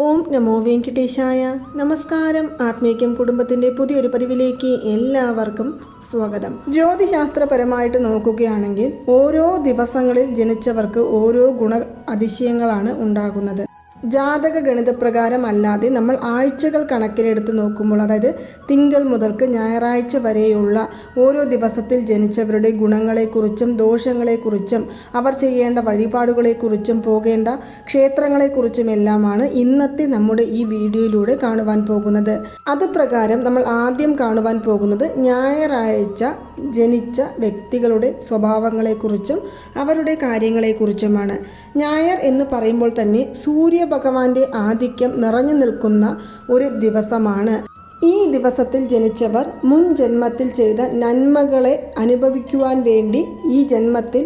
ഓം നമോ വെങ്കിട്ടേശായ. നമസ്കാരം. ആത്മീയം കുടുംബത്തിന്റെ പുതിയൊരു പതിവിലേക്ക് എല്ലാവർക്കും സ്വാഗതം. ജ്യോതിശാസ്ത്രപരമായിട്ട് നോക്കുകയാണെങ്കിൽ ഓരോ ദിവസങ്ങളിൽ ജനിച്ചവർക്ക് ഓരോ ഗുണ അതിശയങ്ങളാണ് ഉണ്ടാകുന്നത്. ജാതക ഗണിതപ്രകാരം അല്ലാതെ നമ്മൾ ആഴ്ചകൾ കണക്കിലെടുത്ത് നോക്കുമ്പോൾ അതായത് തിങ്കൾ മുതൽക്ക് ഞായറാഴ്ച വരെയുള്ള ഓരോ ദിവസത്തിൽ ജനിച്ചവരുടെ ഗുണങ്ങളെക്കുറിച്ചും ദോഷങ്ങളെക്കുറിച്ചും അവർ ചെയ്യേണ്ട വഴിപാടുകളെക്കുറിച്ചും പോകേണ്ട ക്ഷേത്രങ്ങളെക്കുറിച്ചും എല്ലാമാണ് ഇന്നത്തെ നമ്മുടെ ഈ വീഡിയോയിലൂടെ കാണുവാൻ പോകുന്നത്. അതുപ്രകാരം നമ്മൾ ആദ്യം കാണുവാൻ പോകുന്നത് ഞായറാഴ്ച ജനിച്ച വ്യക്തികളുടെ സ്വഭാവങ്ങളെക്കുറിച്ചും അവരുടെ കാര്യങ്ങളെക്കുറിച്ചുമാണ്. ഞായർ എന്ന് പറയുമ്പോൾ തന്നെ സൂര്യ ഭഗവാന്റെ ആധിക്യം നിറഞ്ഞു നിൽക്കുന്ന ഒരു ദിവസമാണ്. ഈ ദിവസത്തിൽ ജനിച്ചവർ മുൻ ജന്മത്തിൽ ചെയ്ത നന്മകളെ അനുഭവിക്കുവാൻ വേണ്ടി ഈ ജന്മത്തിൽ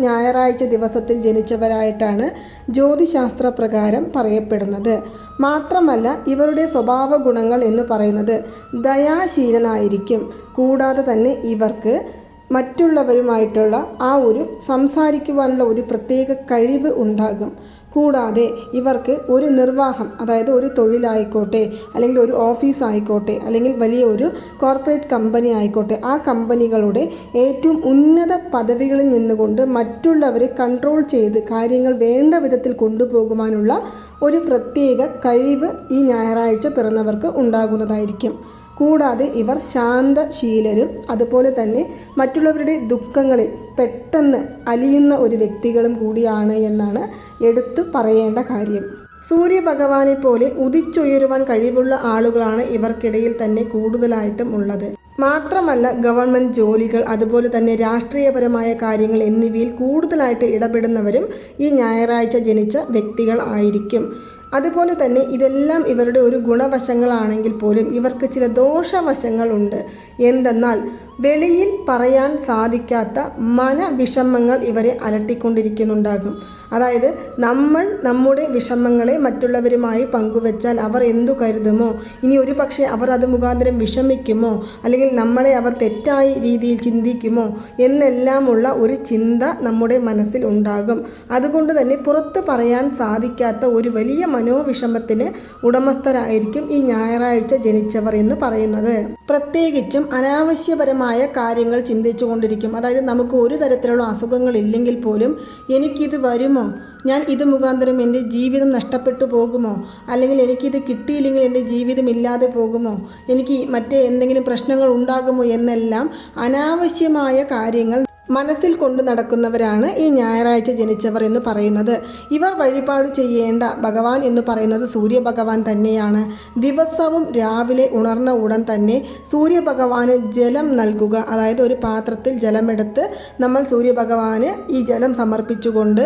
ഞായറാഴ്ച ദിവസത്തിൽ ജനിച്ചവരായിട്ടാണ് ജ്യോതിശാസ്ത്ര പ്രകാരം പറയപ്പെടുന്നത്. മാത്രമല്ല ഇവരുടെ സ്വഭാവ ഗുണങ്ങൾ എന്ന് പറയുന്നത് ദയാശീലനായിരിക്കും. കൂടാതെ തന്നെ ഇവർക്ക് മറ്റുള്ളവരുമായിട്ടുള്ള ആ ഒരു സംസാരിക്കുവാനുള്ള ഒരു പ്രത്യേക കഴിവ് ഉണ്ടാകും. കൂടാതെ ഇവർക്ക് ഒരു നിർവാഹം അതായത് ഒരു തൊഴിലായിക്കോട്ടെ അല്ലെങ്കിൽ ഒരു ഓഫീസ് ആയിക്കോട്ടെ അല്ലെങ്കിൽ വലിയ ഒരു കോർപ്പറേറ്റ് കമ്പനി ആയിക്കോട്ടെ ആ കമ്പനികളുടെ ഏറ്റവും ഉന്നത പദവികളിൽ നിന്നുകൊണ്ട് മറ്റുള്ളവരെ കൺട്രോൾ ചെയ്ത് കാര്യങ്ങൾ വേണ്ട വിധത്തിൽ കൊണ്ടുപോകുവാനുള്ള ഒരു പ്രത്യേക കഴിവ് ഈ ഞായറാഴ്ച പിറന്നവർക്ക് ഉണ്ടാകുന്നതായിരിക്കും. കൂടാതെ ഇവർ ശാന്തശീലരും അതുപോലെ തന്നെ മറ്റുള്ളവരുടെ ദുഃഖങ്ങളിൽ പെട്ടെന്ന് അലിയുന്ന ഒരു വ്യക്തികളും കൂടിയാണ് എന്നാണ് എടുത്തു പറയേണ്ട കാര്യം. സൂര്യഭഗവാനെ പോലെ ഉദിച്ചുയരുവാൻ കഴിവുള്ള ആളുകളാണ് ഇവർക്കിടയിൽ തന്നെ കൂടുതലായിട്ടും ഉള്ളത്. മാത്രമല്ല ഗവൺമെന്റ് ജോലികൾ അതുപോലെ തന്നെ രാഷ്ട്രീയപരമായ കാര്യങ്ങൾ എന്നിവയിൽ കൂടുതലായിട്ട് ഇടപെടുന്നവരും ഈ ഞായറാഴ്ച ജനിച്ച വ്യക്തികൾ ആയിരിക്കും. അതുപോലെ തന്നെ ഇതെല്ലാം ഇവരുടെ ഒരു ഗുണവശങ്ങളാണെങ്കിൽ പോലും ഇവർക്ക് ചില ദോഷവശങ്ങളുണ്ട്. എന്തെന്നാൽ വെളിയിൽ പറയാൻ സാധിക്കാത്ത മനവിഷമങ്ങൾ ഇവരെ അലട്ടിക്കൊണ്ടിരിക്കുന്നുണ്ടാകും. അതായത് നമ്മൾ നമ്മുടെ വിഷമങ്ങളെ മറ്റുള്ളവരുമായി പങ്കുവച്ചാൽ അവർ എന്തു കരുതുമോ? ഇനി ഒരു പക്ഷേ അവർ അത് മുഖാന്തരം വിഷമിക്കുമോ? അല്ലെങ്കിൽ നമ്മളെ അവർ തെറ്റായ രീതിയിൽ ചിന്തിക്കുമോ? എന്നെല്ലാമുള്ള ഒരു ചിന്ത നമ്മുടെ മനസ്സിൽ ഉണ്ടാകും. അതുകൊണ്ട് തന്നെ പുറത്ത് പറയാൻ സാധിക്കാത്ത ഒരു വലിയ മനോവിഷമത്തിന് ഉടമസ്ഥരായിരിക്കും ഈ ഞായറാഴ്ച ജനിച്ചവർ എന്ന് പറയുന്നത്. പ്രത്യേകിച്ചും അനാവശ്യപരമായ കാര്യങ്ങൾ ചിന്തിച്ചു കൊണ്ടിരിക്കും അതായത് നമുക്ക് ഒരു തരത്തിലുള്ള അസുഖങ്ങൾ ഇല്ലെങ്കിൽ പോലും എനിക്കിത് വരുമോ? ഞാൻ ഇത് മുഖാന്തരം എന്റെ ജീവിതം നഷ്ടപ്പെട്ടു പോകുമോ? അല്ലെങ്കിൽ എനിക്കിത് കിട്ടിയില്ലെങ്കിൽ എന്റെ ജീവിതം ഇല്ലാതെ പോകുമോ? എനിക്ക് മറ്റേ എന്തെങ്കിലും പ്രശ്നങ്ങൾ ഉണ്ടാകുമോ എന്നെല്ലാം അനാവശ്യമായ കാര്യങ്ങൾ മനസ്സിൽ കൊണ്ടു നടക്കുന്നവരാണ് ഈ ഞായറാഴ്ച ജനിച്ചവർ എന്ന് പറയുന്നത്. ഇവർ വഴിപാട് ചെയ്യേണ്ട ഭഗവാൻ എന്ന് പറയുന്നത് സൂര്യഭഗവാൻ തന്നെയാണ്. ദിവസവും രാവിലെ ഉണർന്ന ഉടൻ തന്നെ സൂര്യഭഗവാന് ജലം നൽകുക അതായത് ഒരു പാത്രത്തിൽ ജലമെടുത്ത് നമ്മൾ സൂര്യഭഗവാന് ഈ ജലം സമർപ്പിച്ചുകൊണ്ട്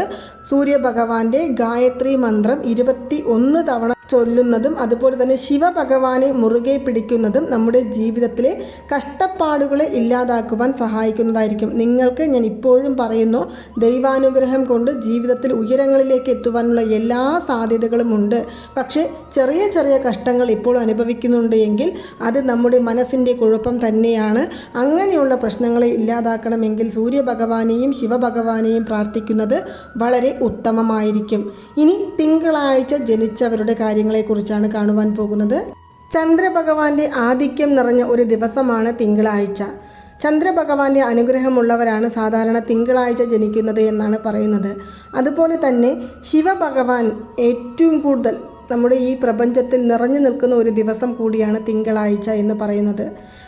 സൂര്യഭഗവാന്റെ ഗായത്രി മന്ത്രം ഇരുപത്തി ഒന്ന് തവണ ചൊല്ലുന്നതും അതുപോലെ തന്നെ ശിവഭഗവാനെ മുറുകെ പിടിക്കുന്നതും നമ്മുടെ ജീവിതത്തിലെ കഷ്ടപ്പാടുകളെ ഇല്ലാതാക്കുവാൻ സഹായിക്കുന്നതായിരിക്കും. നിങ്ങൾക്ക് ഞാൻ ഇപ്പോഴും പറയുന്നു ദൈവാനുഗ്രഹം കൊണ്ട് ജീവിതത്തിൽ ഉയരങ്ങളിലേക്ക് എത്തുവാനുള്ള എല്ലാ സാധ്യതകളും ഉണ്ട്. പക്ഷേ ചെറിയ ചെറിയ കഷ്ടങ്ങൾ ഇപ്പോൾ അനുഭവിക്കുന്നുണ്ട് എങ്കിൽ അത് നമ്മുടെ മനസ്സിന്റെ കുഴപ്പം തന്നെയാണ്. അങ്ങനെയുള്ള പ്രശ്നങ്ങളെ ഇല്ലാതാക്കണമെങ്കിൽ സൂര്യഭഗവാനെയും ശിവഭഗവാനെയും പ്രാർത്ഥിക്കുന്നത് വളരെ ഉത്തമമായിരിക്കും. ഇനി തിങ്കളാഴ്ച ജനിച്ചവരുടെ കാര്യങ്ങളെക്കുറിച്ചാണ് കാണുവാൻ പോകുന്നത്. ചന്ദ്രഭഗവാന്റെ ആധിക്യം നിറഞ്ഞ ഒരു ദിവസമാണ് തിങ്കളാഴ്ച. ചന്ദ്രഭഗവാന്റെ അനുഗ്രഹമുള്ളവരാണ് സാധാരണ തിങ്കളാഴ്ച ജനിക്കുന്നത് എന്നാണ് പറയുന്നത്. അതുപോലെ തന്നെ ശിവഭഗവാൻ ഏറ്റവും കൂടുതൽ നമ്മുടെ ഈ പ്രപഞ്ചത്തിൽ നിറഞ്ഞു നിൽക്കുന്ന ഒരു ദിവസം കൂടിയാണ് തിങ്കളാഴ്ച എന്ന് പറയുന്നത്.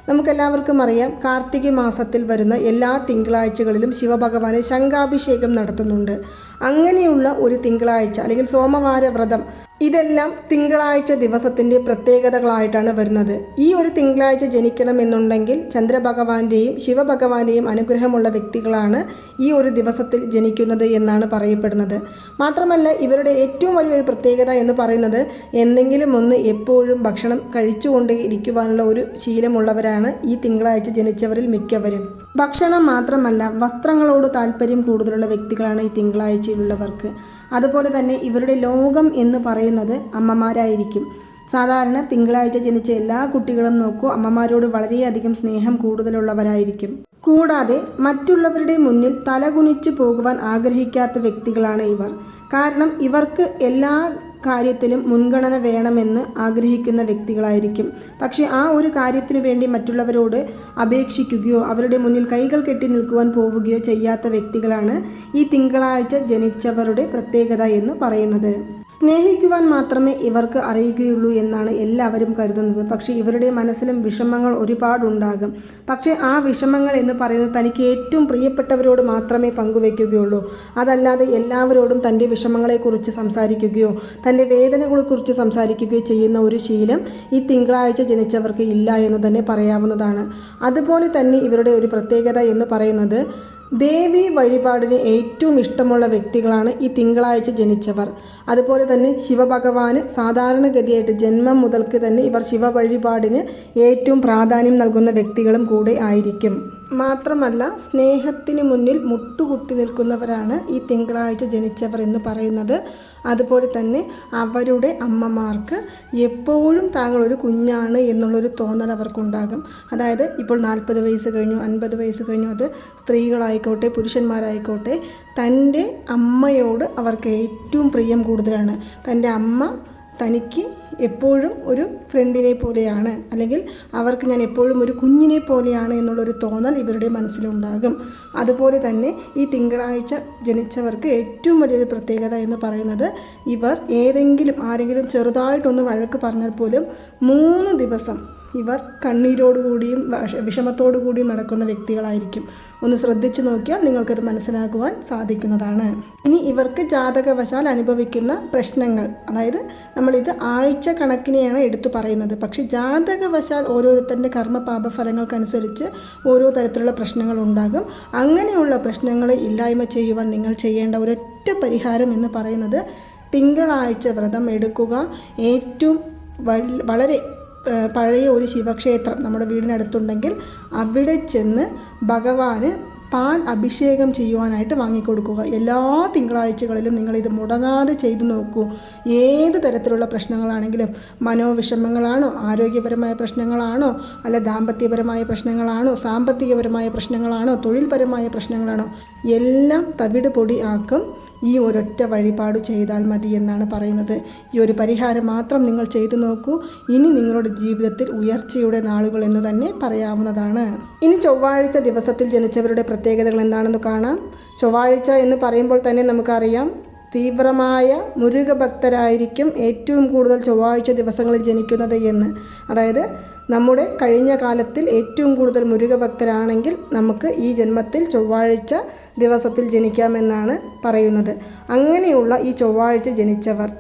നമുക്കെല്ലാവർക്കും അറിയാം കാർത്തിക മാസത്തിൽ വരുന്ന എല്ലാ തിങ്കളാഴ്ചകളിലും ശിവഭഗവാന് ശംഖാഭിഷേകം നടത്തുന്നുണ്ട്. അങ്ങനെയുള്ള ഒരു തിങ്കളാഴ്ച അല്ലെങ്കിൽ സോമവാര വ്രതം ഇതെല്ലാം തിങ്കളാഴ്ച ദിവസത്തിന്റെ പ്രത്യേകതകളായിട്ടാണ് വരുന്നത്. ഈ ഒരു തിങ്കളാഴ്ച ജനിക്കണമെന്നുണ്ടെങ്കിൽ ചന്ദ്രഭഗവാന്റെയും ശിവഭഗവാന്റെയും അനുഗ്രഹമുള്ള വ്യക്തികളാണ് ഈ ഒരു ദിവസത്തിൽ ജനിക്കുന്നത് എന്നാണ് പറയപ്പെടുന്നത്. മാത്രമല്ല ഇവരുടെ ഏറ്റവും വലിയൊരു പ്രത്യേകത എന്ന് പറയുന്നത് എന്തെങ്കിലും ഒന്ന് എപ്പോഴും ഭക്ഷണം കഴിച്ചുകൊണ്ടേ ഇരിക്കുവാനുള്ള ഒരു ശീലമുള്ളവരാണ് ഈ തിങ്കളാഴ്ച ജനിച്ചവരിൽ മിക്കവരും. ഭക്ഷണം മാത്രമല്ല വസ്ത്രങ്ങളോട് താല്പര്യം കൂടുതലുള്ള വ്യക്തികളാണ് ഈ തിങ്കളാഴ്ചയിലുള്ളവർക്ക്. അതുപോലെ തന്നെ ഇവരുടെ ലോകം എന്ന് പറയുന്നത് അമ്മമാരായിരിക്കും. സാധാരണ തിങ്കളാഴ്ച ജനിച്ച എല്ലാ കുട്ടികളും നോക്കൂ അമ്മമാരോട് വളരെയധികം സ്നേഹം കൂടുതലുള്ളവരായിരിക്കും. കൂടാതെ മറ്റുള്ളവരുടെ മുന്നിൽ തലകുനിച്ചു പോകുവാൻ ആഗ്രഹിക്കാത്ത വ്യക്തികളാണ് ഇവർ. കാരണം ഇവർക്ക് എല്ലാ കാര്യത്തിലും മുൻഗണന വേണമെന്ന് ആഗ്രഹിക്കുന്ന വ്യക്തികളായിരിക്കും. പക്ഷേ ആ ഒരു കാര്യത്തിനു വേണ്ടി മറ്റുള്ളവരോട് അപേക്ഷിക്കുകയോ അവരുടെ മുന്നിൽ കൈകൾ കെട്ടി നിൽക്കുവാൻ പോവുകയോ ചെയ്യാത്ത വ്യക്തികളാണ് ഈ തിങ്കളാഴ്ച ജനിച്ചവരുടെ പ്രത്യേകത എന്ന് പറയുന്നത്. സ്നേഹിക്കുവാൻ മാത്രമേ ഇവർക്ക് അറിയുകയുള്ളൂ എന്നാണ് എല്ലാവരും കരുതുന്നത്. പക്ഷേ ഇവരുടെ മനസ്സിലും വിഷമങ്ങൾ ഒരുപാടുണ്ടാകും. പക്ഷേ ആ വിഷമങ്ങൾ എന്ന് പറയുന്നത് തനിക്ക് ഏറ്റവും പ്രിയപ്പെട്ടവരോട് മാത്രമേ പങ്കുവെക്കുകയുള്ളൂ. അതല്ലാതെ എല്ലാവരോടും തന്റെ വിഷമങ്ങളെക്കുറിച്ച് സംസാരിക്കുകയോ തന്റെ വേദനകളെക്കുറിച്ച് സംസാരിക്കുകയും ചെയ്യുന്ന ഒരു ശീലം ഈ തിങ്കളാഴ്ച ജനിച്ചവർക്ക് ഇല്ല എന്ന് തന്നെ പറയാവുന്നതാണ്. അതുപോലെ തന്നെ ഇവരുടെ ഒരു പ്രത്യേകത എന്ന് പറയുന്നത് ദേവി വഴിപാടിന് ഏറ്റവും ഇഷ്ടമുള്ള വ്യക്തികളാണ് ഈ തിങ്കളാഴ്ച ജനിച്ചവർ. അതുപോലെ തന്നെ ശിവഭഗവാന് സാധാരണഗതിയായിട്ട് ജന്മം മുതൽക്ക് തന്നെ ഇവർ ശിവ വഴിപാടിന് ഏറ്റവും പ്രാധാന്യം നൽകുന്ന വ്യക്തികളും കൂടെ ആയിരിക്കും. മാത്രമല്ല സ്നേഹത്തിന് മുന്നിൽ മുട്ടുകുത്തി നിൽക്കുന്നവരാണ് ഈ തിങ്കളാഴ്ച ജനിച്ചവർ എന്ന് പറയുന്നത്. അതുപോലെ തന്നെ അവരുടെ അമ്മമാർക്ക് എപ്പോഴും താങ്കൾ ഒരു കുഞ്ഞാണ് എന്നുള്ളൊരു തോന്നൽ അവർക്കുണ്ടാകും. അതായത് ഇപ്പോൾ നാൽപ്പത് വയസ്സ് കഴിഞ്ഞു അൻപത് വയസ്സ് കഴിഞ്ഞു അത് സ്ത്രീകളായിക്കോട്ടെ പുരുഷന്മാരായിക്കോട്ടെ തന്റെ അമ്മയോട് അവർക്ക് ഏറ്റവും പ്രിയം കൂടുതലാണ്. തന്റെ അമ്മ തനിക്ക് എപ്പോഴും ഒരു ഫ്രണ്ടിനെ പോലെയാണ്. അല്ലെങ്കിൽ അവർക്ക് ഞാൻ എപ്പോഴും ഒരു കുഞ്ഞിനെ പോലെയാണ് എന്നുള്ളൊരു തോന്നൽ ഇവരുടെ മനസ്സിലുണ്ടാകും. അതുപോലെ തന്നെ ഈ തിങ്കളാഴ്ച ജനിച്ചവർക്ക് ഏറ്റവും വലിയൊരു പ്രത്യേകത എന്ന് പറയുന്നത് ഇവർ ഏതെങ്കിലും ആരെങ്കിലും ചെറുതായിട്ടൊന്ന് വഴക്ക് പറഞ്ഞാൽ പോലും മൂന്ന് ദിവസം ഇവർ കണ്ണീരോടുകൂടിയും വിഷ- വിഷമത്തോടുകൂടിയും നടക്കുന്ന വ്യക്തികളായിരിക്കും. ഒന്ന് ശ്രദ്ധിച്ചു നോക്കിയാൽ നിങ്ങൾക്കത് മനസ്സിലാക്കുവാൻ സാധിക്കുന്നതാണ്. ഇനി ഇവർക്ക് ജാതകവശാൽ അനുഭവിക്കുന്ന പ്രശ്നങ്ങൾ അതായത് നമ്മളിത് ആഴ്ച കണക്കിനെയാണ് എടുത്തു പറയുന്നത്. പക്ഷേ ജാതകവശാൽ ഓരോരുത്തരുടെ കർമ്മപാപ ഫലങ്ങൾക്കനുസരിച്ച് ഓരോ തരത്തിലുള്ള പ്രശ്നങ്ങൾ ഉണ്ടാകും. അങ്ങനെയുള്ള പ്രശ്നങ്ങളെ ഇല്ലായ്മ ചെയ്യുവാൻ നിങ്ങൾ ചെയ്യേണ്ട ഒരൊറ്റ പരിഹാരം എന്ന് പറയുന്നത് തിങ്കളാഴ്ച വ്രതം എടുക്കുക. ഏറ്റവും വളരെ പഴയ ഒരു ശിവക്ഷേത്രം നമ്മുടെ വീടിനടുത്തുണ്ടെങ്കിൽ അവിടെ ചെന്ന് ഭഗവാന് പാൽ അഭിഷേകം ചെയ്യുവാനായിട്ട് വാങ്ങിക്കൊടുക്കുക. എല്ലാ തിങ്കളാഴ്ചകളിലും നിങ്ങളിത് മുടങ്ങാതെ ചെയ്തു നോക്കൂ. ഏത് തരത്തിലുള്ള പ്രശ്നങ്ങളാണെങ്കിലും മനോവിഷമങ്ങളാണോ ആരോഗ്യപരമായ പ്രശ്നങ്ങളാണോ അല്ല ദാമ്പത്യപരമായ പ്രശ്നങ്ങളാണോ സാമ്പത്തികപരമായ പ്രശ്നങ്ങളാണോ തൊഴിൽപരമായ പ്രശ്നങ്ങളാണോ എല്ലാം തവിട് പൊടി ആക്കും. ഈ ഒരൊറ്റ വഴിപാട് ചെയ്താൽ മതി എന്നാണ് പറയുന്നത്. ഈ ഒരു പരിഹാരം മാത്രം നിങ്ങൾ ചെയ്തു നോക്കൂ. ഇനി നിങ്ങളുടെ ജീവിതത്തിൽ ഉയർച്ചയുടെ നാളുകൾ എന്ന് തന്നെ പറയാവുന്നതാണ്. ഇനി ചൊവ്വാഴ്ച ദിവസത്തിൽ ജനിച്ചവരുടെ പ്രത്യേകതകൾ എന്താണെന്ന് കാണാം. ചൊവ്വാഴ്ച എന്ന് പറയുമ്പോൾ തന്നെ നമുക്കറിയാം. തീവ്രമായ മുരുകഭക്തരായിരിക്കും ഏറ്റവും കൂടുതൽ ചൊവ്വാഴ്ച ദിവസങ്ങളിൽ ജനിക്കുന്നത് എന്ന്. അതായത് നമ്മുടെ കഴിഞ്ഞ കാലത്തിൽ ഏറ്റവും കൂടുതൽ മുരുകഭക്തരാണെങ്കിൽ നമുക്ക് ഈ ജന്മത്തിൽ ചൊവ്വാഴ്ച ദിവസത്തിൽ ജനിക്കാമെന്നാണ് പറയുന്നത്. അങ്ങനെയുള്ള ഈ ചൊവ്വാഴ്ച ജനിച്ചവർ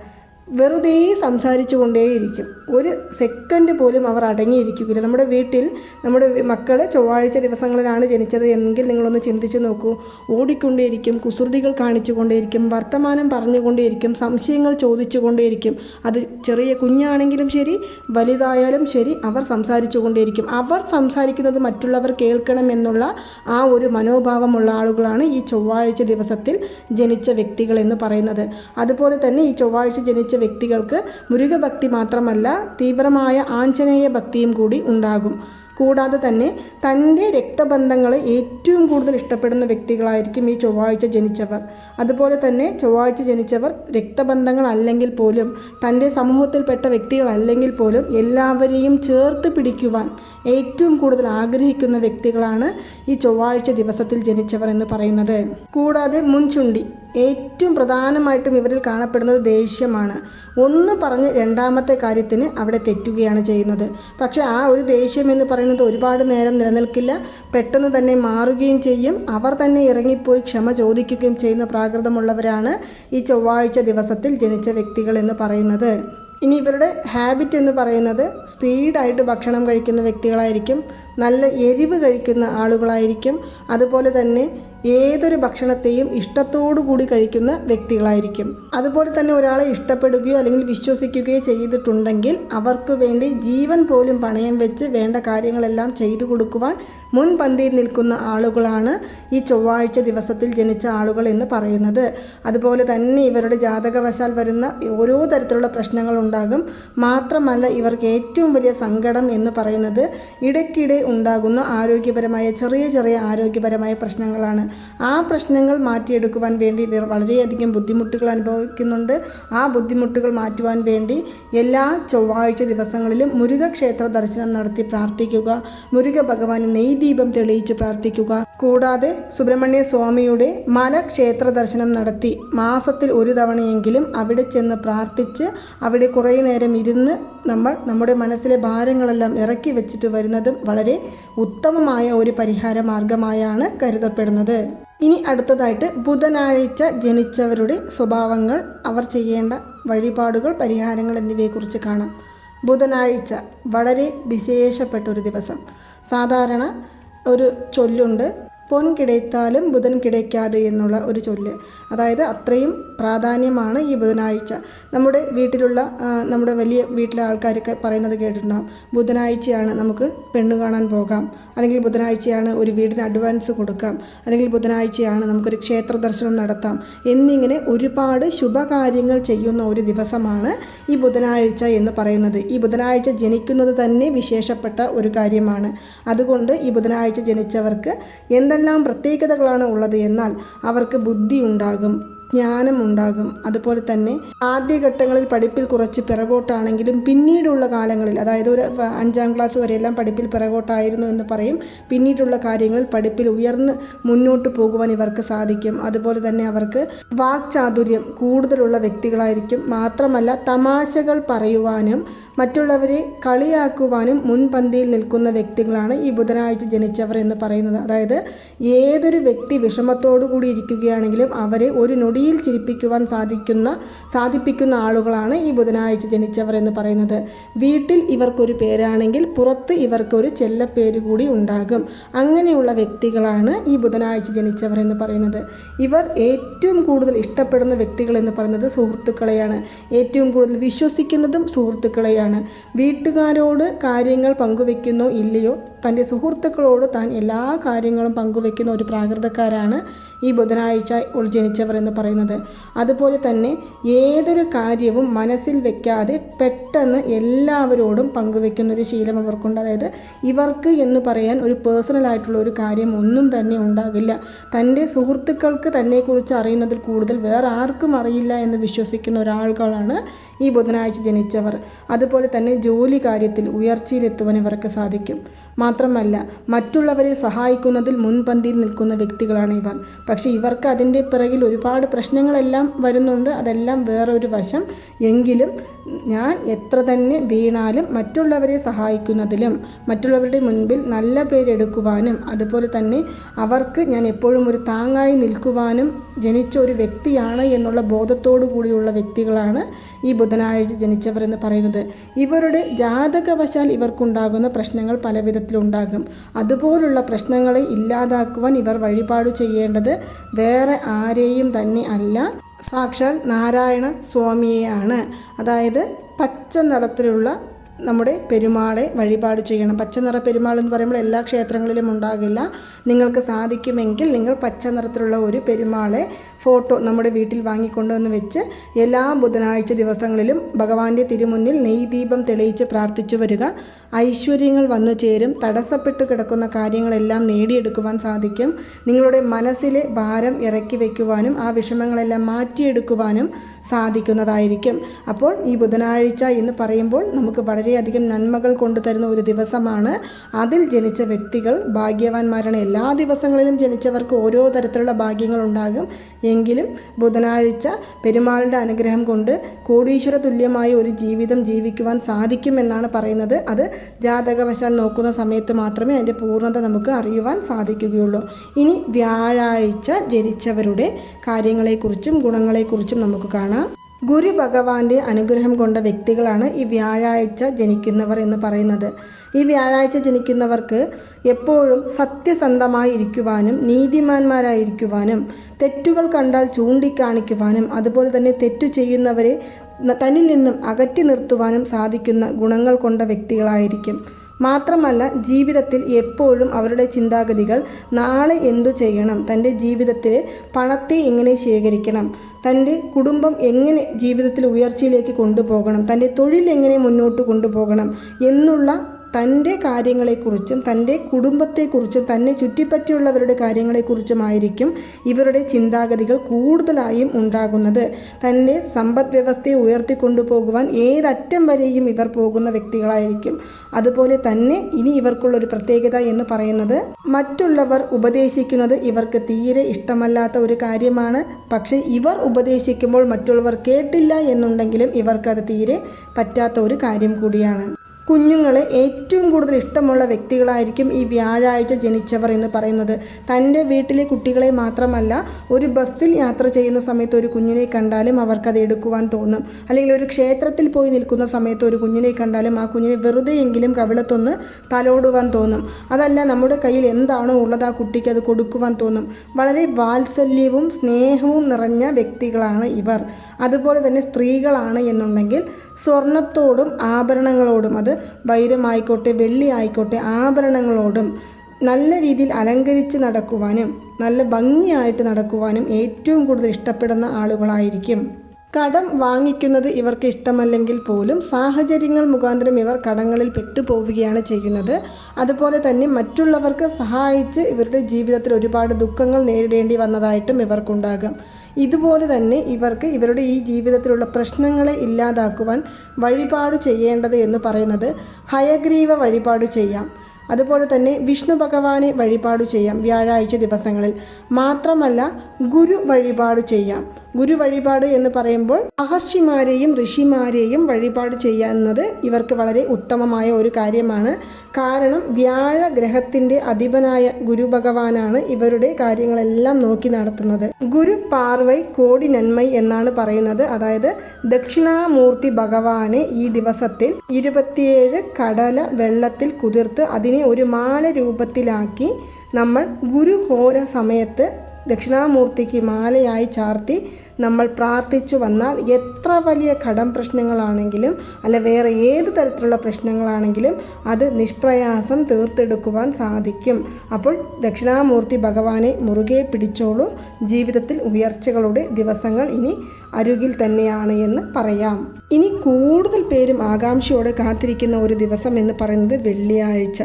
വെറുതെ സംസാരിച്ചു കൊണ്ടേയിരിക്കും ഒരു സെക്കൻഡ് പോലും അവർ അടങ്ങിയിരിക്കുകയില്ല നമ്മുടെ വീട്ടിൽ നമ്മുടെ മക്കൾ ചൊവ്വാഴ്ച ദിവസങ്ങളിലാണ് ജനിച്ചത് എങ്കിൽ നിങ്ങളൊന്ന് ചിന്തിച്ചു നോക്കൂ. ഓടിക്കൊണ്ടേയിരിക്കും കുസൃതികൾ കാണിച്ചുകൊണ്ടേയിരിക്കും വർത്തമാനം പറഞ്ഞുകൊണ്ടേയിരിക്കും സംശയങ്ങൾ ചോദിച്ചുകൊണ്ടേയിരിക്കും. അത് ചെറിയ കുഞ്ഞാണെങ്കിലും ശരി വലുതായാലും ശരി അവർ സംസാരിച്ചു കൊണ്ടേയിരിക്കും അവർ സംസാരിക്കുന്നത് മറ്റുള്ളവർ കേൾക്കണം എന്നുള്ള ആ ഒരു മനോഭാവമുള്ള ആളുകളാണ് ഈ ചൊവ്വാഴ്ച ദിവസത്തിൽ ജനിച്ച വ്യക്തികൾ എന്ന് പറയുന്നത്. അതുപോലെ തന്നെ ഈ ചൊവ്വാഴ്ച ജനിച്ച വ്യക്തികൾക്ക് മുരുകഭക്തി മാത്രമല്ല തീവ്രമായ ആഞ്ജനേയ ഭക്തിയും കൂടി ഉണ്ടാകും. കൂടാതെ തന്നെ തന്റെ രക്തബന്ധങ്ങളെ ഏറ്റവും കൂടുതൽ ഇഷ്ടപ്പെടുന്ന വ്യക്തികളായിരിക്കും ഈ ചൊവ്വാഴ്ച ജനിച്ചവർ. അതുപോലെ തന്നെ ചൊവ്വാഴ്ച ജനിച്ചവർ രക്തബന്ധങ്ങൾ അല്ലെങ്കിൽ പോലും തന്റെ സമൂഹത്തിൽപ്പെട്ട വ്യക്തികളല്ലെങ്കിൽ പോലും എല്ലാവരെയും ചേർത്ത് പിടിക്കുവാൻ ഏറ്റവും കൂടുതൽ ആഗ്രഹിക്കുന്ന വ്യക്തികളാണ് ഈ ചൊവ്വാഴ്ച ദിവസത്തിൽ ജനിച്ചവർ എന്ന് പറയുന്നത്. കൂടാതെ മുൻചുണ്ടി ഏറ്റവും പ്രധാനമായിട്ടും ഇവരിൽ കാണപ്പെടുന്നത് ദേഷ്യമാണ്. ഒന്ന് പറഞ്ഞ് രണ്ടാമത്തെ കാര്യത്തിന് അവിടെ തെറ്റുകയാണ് ചെയ്യുന്നത്. പക്ഷേ ആ ഒരു ദേഷ്യം എന്ന് പറയുന്നത് ഒരുപാട് നേരം നിലനിൽക്കില്ല. പെട്ടെന്ന് തന്നെ മാറുകയും ചെയ്യും. അവർ തന്നെ ഇറങ്ങിപ്പോയി ക്ഷമ ചോദിക്കുകയും ചെയ്യുന്ന പ്രാകൃതമുള്ളവരാണ് ഈ ചൊവ്വാഴ്ച ദിവസത്തിൽ ജനിച്ച വ്യക്തികൾ എന്ന് പറയുന്നത്. ഇനി ഇവരുടെ ഹാബിറ്റ് എന്ന് പറയുന്നത് സ്പീഡായിട്ട് ഭക്ഷണം കഴിക്കുന്ന വ്യക്തികളായിരിക്കും നല്ല എരിവ് കഴിക്കുന്ന ആളുകളായിരിക്കും അതുപോലെ തന്നെ ഏതൊരു ഭക്ഷണത്തെയും ഇഷ്ടത്തോടു കൂടി കഴിക്കുന്ന വ്യക്തികളായിരിക്കും. അതുപോലെ തന്നെ ഒരാളെ ഇഷ്ടപ്പെടുകയോ അല്ലെങ്കിൽ വിശ്വസിക്കുകയോ ചെയ്തിട്ടുണ്ടെങ്കിൽ അവർക്ക് വേണ്ടി ജീവൻ പോലും പണയം വെച്ച് വേണ്ട കാര്യങ്ങളെല്ലാം ചെയ്തു കൊടുക്കുവാൻ മുൻപന്തിയിൽ നിൽക്കുന്ന ആളുകളാണ് ഈ ചൊവ്വാഴ്ച ദിവസത്തിൽ ജനിച്ച ആളുകൾ എന്ന് പറയുന്നത്. അതുപോലെ തന്നെ ഇവരുടെ ജാതകവശാൽ വരുന്ന ഓരോ തരത്തിലുള്ള പ്രശ്നങ്ങൾ ഉണ്ടാകും. മാത്രമല്ല ഇവർക്ക് ഏറ്റവും വലിയ സങ്കടം എന്ന് പറയുന്നത് ഇടയ്ക്കിടെ ഉണ്ടാകുന്ന ആരോഗ്യപരമായ ചെറിയ ചെറിയ ആരോഗ്യപരമായ പ്രശ്നങ്ങളാണ്. ആ പ്രശ്നങ്ങൾ മാറ്റിയെടുക്കുവാൻ വേണ്ടി ഇവർ വളരെയധികം ബുദ്ധിമുട്ടുകൾ അനുഭവിക്കുന്നുണ്ട്. ആ ബുദ്ധിമുട്ടുകൾ മാറ്റുവാൻ വേണ്ടി എല്ലാ ചൊവ്വാഴ്ച ദിവസങ്ങളിലും മുരുക ക്ഷേത്ര ദർശനം നടത്തി പ്രാർത്ഥിക്കുക. മുരുക ഭഗവാന് നെയ്ദീപം തെളിയിച്ച് പ്രാർത്ഥിക്കുക. കൂടാതെ സുബ്രഹ്മണ്യ സ്വാമിയുടെ മല ക്ഷേത്ര ദർശനം നടത്തി മാസത്തിൽ ഒരു തവണയെങ്കിലും അവിടെ ചെന്ന് പ്രാർത്ഥിച്ച് അവിടെ കുറേ നേരം ഇരുന്ന് നമ്മൾ നമ്മുടെ മനസ്സിലെ ഭാരങ്ങളെല്ലാം ഇറക്കി വെച്ചിട്ട് വരുന്നതും വളരെ ഉത്തമമായ ഒരു പരിഹാര മാർഗമായാണ് കരുതപ്പെടുന്നത്. ഇനി അടുത്തതായിട്ട് ബുധനാഴ്ച ജനിച്ചവരുടെ സ്വഭാവങ്ങൾ അവർ ചെയ്യേണ്ട വഴിപാടുകൾ പരിഹാരങ്ങൾ എന്നിവയെക്കുറിച്ച് കാണാം. ബുധനാഴ്ച വളരെ വിശേഷപ്പെട്ട ഒരു ദിവസം. സാധാരണ ഒരു ചൊല്ലുണ്ട് പൊൻ കിടത്താലും ബുധൻ കിടയ്ക്കാതെ എന്നുള്ള ഒരു ചൊല്ല്. അതായത് അത്രയും പ്രാധാന്യമാണ് ഈ ബുധനാഴ്ച. നമ്മുടെ വീട്ടിലുള്ള നമ്മുടെ വലിയ വീട്ടിലെ ആൾക്കാരൊക്കെ പറയുന്നത് കേട്ടിട്ടുണ്ടാകും ബുധനാഴ്ചയാണ് നമുക്ക് പെണ്ണ് കാണാൻ പോകാം. അല്ലെങ്കിൽ ബുധനാഴ്ചയാണ് ഒരു വീടിന് അഡ്വാൻസ് കൊടുക്കാം. അല്ലെങ്കിൽ ബുധനാഴ്ചയാണ് നമുക്കൊരു ക്ഷേത്ര ദർശനം നടത്താം. എന്നിങ്ങനെ ഒരുപാട് ശുഭകാര്യങ്ങൾ ചെയ്യുന്ന ഒരു ദിവസമാണ് ഈ ബുധനാഴ്ച എന്ന് പറയുന്നത്. ഈ ബുധനാഴ്ച ജനിക്കുന്നത് തന്നെ വിശേഷപ്പെട്ട ഒരു കാര്യമാണ്. അതുകൊണ്ട് ഈ ബുധനാഴ്ച ജനിച്ചവർക്ക് എന്തെല്ലാം പ്രത്യേകതകളാണ് ഉള്ളത് എന്നാൽ അവർക്ക് ബുദ്ധി ഉണ്ടാകും ജ്ഞാനം ഉണ്ടാകും അതുപോലെ തന്നെ ആദ്യഘട്ടങ്ങളിൽ പഠിപ്പിൽ കുറച്ച് പിറകോട്ടാണെങ്കിലും പിന്നീടുള്ള കാലങ്ങളിൽ അതായത് ഒരു അഞ്ചാം ക്ലാസ് വരെയെല്ലാം പഠിപ്പിൽ പിറകോട്ടായിരുന്നു എന്ന് പറയും. പിന്നീടുള്ള കാര്യങ്ങളിൽ പഠിപ്പിൽ ഉയർന്ന് മുന്നോട്ട് പോകുവാൻ ഇവർക്ക് സാധിക്കും. അതുപോലെ തന്നെ അവർക്ക് വാക്ചാതുര്യം കൂടുതലുള്ള വ്യക്തികളായിരിക്കും. മാത്രമല്ല തമാശകൾ പറയുവാനും മറ്റുള്ളവരെ കളിയാക്കുവാനും മുൻപന്തിയിൽ നിൽക്കുന്ന വ്യക്തികളാണ് ഈ ബുധനാഴ്ച ജനിച്ചവർ എന്ന് പറയുന്നത്. അതായത് ഏതൊരു വ്യക്തി വിഷമത്തോടു കൂടി ഇരിക്കുകയാണെങ്കിലും അവരെ ഒരു നൊടിയിൽ ചിരിപ്പിക്കുവാൻ സാധിക്കുന്ന സാധിപ്പിക്കുന്ന ആളുകളാണ് ഈ ബുധനാഴ്ച ജനിച്ചവർ എന്ന് പറയുന്നത്. വീട്ടിൽ ഇവർക്കൊരു പേരാണെങ്കിൽ പുറത്ത് ഇവർക്കൊരു ചെല്ലപ്പേര് കൂടി ഉണ്ടാകും. അങ്ങനെയുള്ള വ്യക്തികളാണ് ഈ ബുധനാഴ്ച ജനിച്ചവർ എന്ന് പറയുന്നത്. ഇവർ ഏറ്റവും കൂടുതൽ ഇഷ്ടപ്പെടുന്ന വ്യക്തികൾ എന്ന് പറയുന്നത് സുഹൃത്തുക്കളെയാണ്. ഏറ്റവും കൂടുതൽ വിശ്വസിക്കുന്നതും സുഹൃത്തുക്കളെയാണ്. വീട്ടുകാരോട് കാര്യങ്ങൾ പങ്കുവെക്കുന്നോ ഇല്ലയോ തന്റെ സുഹൃത്തുക്കളോട് താൻ എല്ലാ കാര്യങ്ങളും പങ്കുവെക്കുന്ന ഒരു പ്രാകൃതക്കാരാണ് ഈ ബുധനാഴ്ച ജനിച്ചവർ എന്ന് പറയുന്നത്. അതുപോലെ തന്നെ ഏതൊരു കാര്യവും മനസ്സിൽ വെക്കാതെ പെട്ടെന്ന് എല്ലാവരോടും പങ്കുവെക്കുന്ന ഒരു ശീലം അവർക്കുണ്ട്. അതായത് ഇവർക്ക് എന്ന് പറയാൻ ഒരു പേഴ്സണലായിട്ടുള്ള ഒരു കാര്യം ഒന്നും തന്നെ ഉണ്ടാകില്ല. തന്റെ സുഹൃത്തുക്കൾക്ക് തന്നെക്കുറിച്ച് അറിയുന്നതിൽ കൂടുതൽ വേറെ ആർക്കും അറിയില്ല എന്ന് വിശ്വസിക്കുന്ന ഒരാളുകളാണ് ഈ ബുധനാഴ്ച ജനിച്ചവർ. അതുപോലെ തന്നെ ജോലി കാര്യത്തിൽ ഉയർച്ചയിലെത്തുവാൻ ഇവർക്ക് സാധിക്കും. മാത്രമല്ല മറ്റുള്ളവരെ സഹായിക്കുന്നതിൽ മുൻപന്തിയിൽ നിൽക്കുന്ന വ്യക്തികളാണ് ഇവർ. പക്ഷേ ഇവർക്ക് അതിന്റെ പിറകിൽ ഒരുപാട് പ്രശ്നങ്ങളെല്ലാം വരുന്നുണ്ട്. അതെല്ലാം വേറൊരു വശം. എങ്കിലും ഞാൻ എത്ര തന്നെ വീണാലും മറ്റുള്ളവരെ സഹായിക്കുന്നതിലും മറ്റുള്ളവരുടെ മുൻപിൽ നല്ല പേരെടുക്കുവാനും അതുപോലെ തന്നെ അവർക്ക് ഞാൻ എപ്പോഴും ഒരു താങ്ങായി നിൽക്കുവാനും ജനിച്ച ഒരു വ്യക്തിയാണ് എന്നുള്ള ബോധത്തോടു കൂടിയുള്ള വ്യക്തികളാണ് ഈ ബുധനാഴ്ച ജനിച്ചവർ എന്ന് പറയുന്നത്. ഇവരുടെ ജാതകവശാൽ ഇവർക്കുണ്ടാകുന്ന പ്രശ്നങ്ങൾ പല വിധത്തിലുണ്ടാകും. അതുപോലുള്ള പ്രശ്നങ്ങളെ ഇല്ലാതാക്കുവാൻ ഇവർ വഴിപാട് ചെയ്യേണ്ടത് വേറെ ആരെയും തന്നെ അല്ല സാക്ഷാൽ നാരായണ സ്വാമിയെയാണ്. അതായത് പച്ച നിറത്തിലുള്ള നമ്മുടെ പെരുമാളെ വഴിപാട് ചെയ്യണം. പച്ച നിറ പെരുമാൾ എന്ന് പറയുമ്പോൾ എല്ലാ ക്ഷേത്രങ്ങളിലും ഉണ്ടാകില്ല. നിങ്ങൾക്ക് സാധിക്കുമെങ്കിൽ നിങ്ങൾ പച്ച നിറത്തിലുള്ള ഒരു പെരുമാളെ ഫോട്ടോ നമ്മുടെ വീട്ടിൽ വാങ്ങിക്കൊണ്ടുവന്ന് വെച്ച് എല്ലാ ബുധനാഴ്ച ദിവസങ്ങളിലും ഭഗവാന്റെ തിരുമുന്നിൽ നെയ്ദീപം തെളിയിച്ച് പ്രാർത്ഥിച്ചു വരിക. ഐശ്വര്യങ്ങൾ വന്നു ചേരും. തടസ്സപ്പെട്ട് കിടക്കുന്ന കാര്യങ്ങളെല്ലാം നേടിയെടുക്കുവാൻ സാധിക്കും. നിങ്ങളുടെ മനസ്സിലെ ഭാരം ഇറക്കി വയ്ക്കുവാനും ആ വിഷമങ്ങളെല്ലാം മാറ്റിയെടുക്കുവാനും സാധിക്കുന്നതായിരിക്കും. അപ്പോൾ ഈ ബുധനാഴ്ച എന്ന് പറയുമ്പോൾ നമുക്ക് വളരെയധികം നന്മകൾ കൊണ്ടുതരുന്ന ഒരു ദിവസമാണ്. അതിൽ ജനിച്ച വ്യക്തികൾ ഭാഗ്യവാന്മാരാണ്. എല്ലാ ദിവസങ്ങളിലും ജനിച്ചവർക്ക് ഓരോ തരത്തിലുള്ള ഭാഗ്യങ്ങൾ ഉണ്ടാകും. എങ്കിലും ബുധനാഴ്ച പെരുമാളിന്റെ അനുഗ്രഹം കൊണ്ട് കോടീശ്വര തുല്യമായ ഒരു ജീവിതം ജീവിക്കുവാൻ സാധിക്കുമെന്നാണ് പറയുന്നത്. അത് ജാതകവശാൽ നോക്കുന്ന സമയത്ത് മാത്രമേ അതിന്റെ പൂർണത നമുക്ക് അറിയുവാൻ സാധിക്കുകയുള്ളൂ. ഇനി വ്യാഴാഴ്ച ജനിച്ചവരുടെ കാര്യങ്ങളെക്കുറിച്ചും ഗുണങ്ങളെക്കുറിച്ചും നമുക്ക് കാണാം. ഗുരു ഭഗവാന്റെ അനുഗ്രഹം കൊണ്ട വ്യക്തികളാണ് ഈ വ്യാഴാഴ്ച ജനിക്കുന്നവർ എന്ന് പറയുന്നത്. ഈ വ്യാഴാഴ്ച ജനിക്കുന്നവർക്ക് എപ്പോഴും സത്യസന്ധമായി ഇരിക്കുവാനും നീതിമാന്മാരായിരിക്കുവാനും തെറ്റുകൾ കണ്ടാൽ ചൂണ്ടിക്കാണിക്കുവാനും അതുപോലെ തന്നെ തെറ്റു ചെയ്യുന്നവരെ തന്നിൽ നിന്നും അകറ്റി നിർത്തുവാനും സാധിക്കുന്ന ഗുണങ്ങൾ കൊണ്ട വ്യക്തികളായിരിക്കും. മാത്രമല്ല ജീവിതത്തിൽ എപ്പോഴും അവരുടെ ചിന്താഗതികൾ നാളെ എന്തു ചെയ്യണം? തന്റെ ജീവിതത്തിൽ പണത്തെ എങ്ങനെ ശേഖരിക്കണം? തന്റെ കുടുംബം എങ്ങനെ ജീവിതത്തിൽ ഉയർച്ചയിലേക്ക് കൊണ്ടുപോകണം? തന്റെ തൊഴിൽ എങ്ങനെ മുന്നോട്ട് കൊണ്ടുപോകണം? എന്നുള്ള തന്റെ കാര്യങ്ങളെക്കുറിച്ചും തന്റെ കുടുംബത്തെക്കുറിച്ചും തന്നെ ചുറ്റിപ്പറ്റിയുള്ളവരുടെ കാര്യങ്ങളെക്കുറിച്ചുമായിരിക്കും ഇവരുടെ ചിന്താഗതികൾ കൂടുതലായും ഉണ്ടാകുന്നത്. തന്റെ സമ്പദ് വ്യവസ്ഥയെ ഉയർത്തിക്കൊണ്ടുപോകുവാൻ ഏതറ്റം വരെയും ഇവർ പോകുന്ന വ്യക്തികളായിരിക്കും. അതുപോലെ തന്നെ ഇനി ഇവർക്കുള്ളൊരു പ്രത്യേകത എന്ന് പറയുന്നത് മറ്റുള്ളവർ ഉപദേശിക്കുന്നത് ഇവർക്ക് തീരെ ഇഷ്ടമല്ലാത്ത ഒരു കാര്യമാണ്. പക്ഷേ ഇവർ ഉപദേശിക്കുമ്പോൾ മറ്റുള്ളവർ കേട്ടില്ല എന്നുണ്ടെങ്കിലും ഇവർക്കത് തീരെ പറ്റാത്ത ഒരു കാര്യം കൂടിയാണ്. കുഞ്ഞുങ്ങളെ ഏറ്റവും കൂടുതൽ ഇഷ്ടമുള്ള വ്യക്തികളായിരിക്കും ഈ വ്യാഴാഴ്ച ജനിച്ചവർ എന്ന് പറയുന്നത്. തന്റെ വീട്ടിലെ കുട്ടികളെ മാത്രമല്ല ഒരു ബസ്സിൽ യാത്ര ചെയ്യുന്ന സമയത്ത് ഒരു കുഞ്ഞിനെ കണ്ടാലും അവർക്കത് എടുക്കുവാൻ തോന്നും. അല്ലെങ്കിൽ ഒരു ക്ഷേത്രത്തിൽ പോയി നിൽക്കുന്ന സമയത്ത് ഒരു കുഞ്ഞിനെ കണ്ടാലും ആ കുഞ്ഞിനെ വെറുതെയെങ്കിലും കവിളത്തൊന്ന് തലോടുവാൻ തോന്നും. അതല്ല നമ്മുടെ കയ്യിൽ എന്താണോ ഉള്ളത് ആ കുട്ടിക്ക് അത് കൊടുക്കുവാൻ തോന്നും. വളരെ വാത്സല്യവും സ്നേഹവും നിറഞ്ഞ വ്യക്തികളാണ് ഇവർ. അതുപോലെ തന്നെ സ്ത്രീകളാണ് എന്നുണ്ടെങ്കിൽ സ്വർണത്തോടും ആഭരണങ്ങളോടും അത് വൈരമായിക്കോട്ടെ വെള്ളി ആയിക്കോട്ടെ ആഭരണങ്ങളോടും നല്ല രീതിയിൽ അലങ്കരിച്ച് നടക്കുവാനും നല്ല ഭംഗിയായിട്ട് നടക്കുവാനും ഏറ്റവും കൂടുതൽ ഇഷ്ടപ്പെടുന്ന ആളുകളായിരിക്കും. കടം വാങ്ങിക്കുന്നത് ഇവർക്ക് ഇഷ്ടമല്ലെങ്കിൽ പോലും സാഹചര്യങ്ങൾ മുഖാന്തരം ഇവർ കടങ്ങളിൽ പെട്ടുപോവുകയാണ് ചെയ്യുന്നത്. അതുപോലെ തന്നെ മറ്റുള്ളവർക്ക് സഹായിച്ച് ഇവരുടെ ജീവിതത്തിൽ ഒരുപാട് ദുഃഖങ്ങൾ നേരിടേണ്ടി വന്നതായിട്ടും ഇവർക്കുണ്ടാകും. ഇതുപോലെ തന്നെ ഇവർക്ക് ഇവരുടെ ഈ ജീവിതത്തിലുള്ള പ്രശ്നങ്ങളെ ഇല്ലാതാക്കുവാൻ വഴിപാട് ചെയ്യേണ്ടത് എന്ന് പറയുന്നത് ഹയഗ്രീവ വഴിപാട് ചെയ്യാം. അതുപോലെ തന്നെ വിഷ്ണു ഭഗവാനെ വഴിപാട് ചെയ്യാം വ്യാഴാഴ്ച ദിവസങ്ങളിൽ. മാത്രമല്ല ഗുരു വഴിപാട് ചെയ്യാം. ഗുരു വഴിപാട് എന്ന് പറയുമ്പോൾ മഹർഷിമാരെയും ഋഷിമാരെയും വഴിപാട് ചെയ്യുന്നത് ഇവർക്ക് വളരെ ഉത്തമമായ ഒരു കാര്യമാണ്. കാരണം വ്യാഴ ഗ്രഹത്തിന്റെ അധിപനായ ഗുരു ഭഗവാനാണ് ഇവരുടെ കാര്യങ്ങളെല്ലാം നോക്കി നടത്തുന്നത്. ഗുരു പാർവൈ കോടി നന്മൈ എന്നാണ് പറയുന്നത്. അതായത് ദക്ഷിണാമൂർത്തി ഭഗവാനെ ഈ ദിവസത്തിൽ ഇരുപത്തിയേഴ് കടല വെള്ളത്തിൽ കുതിർത്ത് അതിനെ ഒരു മാല രൂപത്തിലാക്കി നമ്മൾ ഗുരു ഹോര സമയത്ത് ദക്ഷിണാമൂർത്തിക്ക് മാലയായി ചാർത്തി നമ്മൾ പ്രാർത്ഥിച്ചു വന്നാൽ എത്ര വലിയ ഘടം പ്രശ്നങ്ങളാണെങ്കിലും അല്ല വേറെ ഏത് തരത്തിലുള്ള പ്രശ്നങ്ങളാണെങ്കിലും അത് നിഷ്പ്രയാസം തീർത്തെടുക്കുവാൻ സാധിക്കും. അപ്പോൾ ദക്ഷിണാമൂർത്തി ഭഗവാനെ മുറുകെ പിടിച്ചോളൂ. ജീവിതത്തിൽ ഉയർച്ചകളുടെ ദിവസങ്ങൾ ഇനി അരുകിൽ തന്നെയാണ് എന്ന് പറയാം. ഇനി കൂടുതൽ പേരും ആകാംക്ഷയോടെ കാത്തിരിക്കുന്ന ഒരു ദിവസം എന്ന് പറയുന്നത് വെള്ളിയാഴ്ച.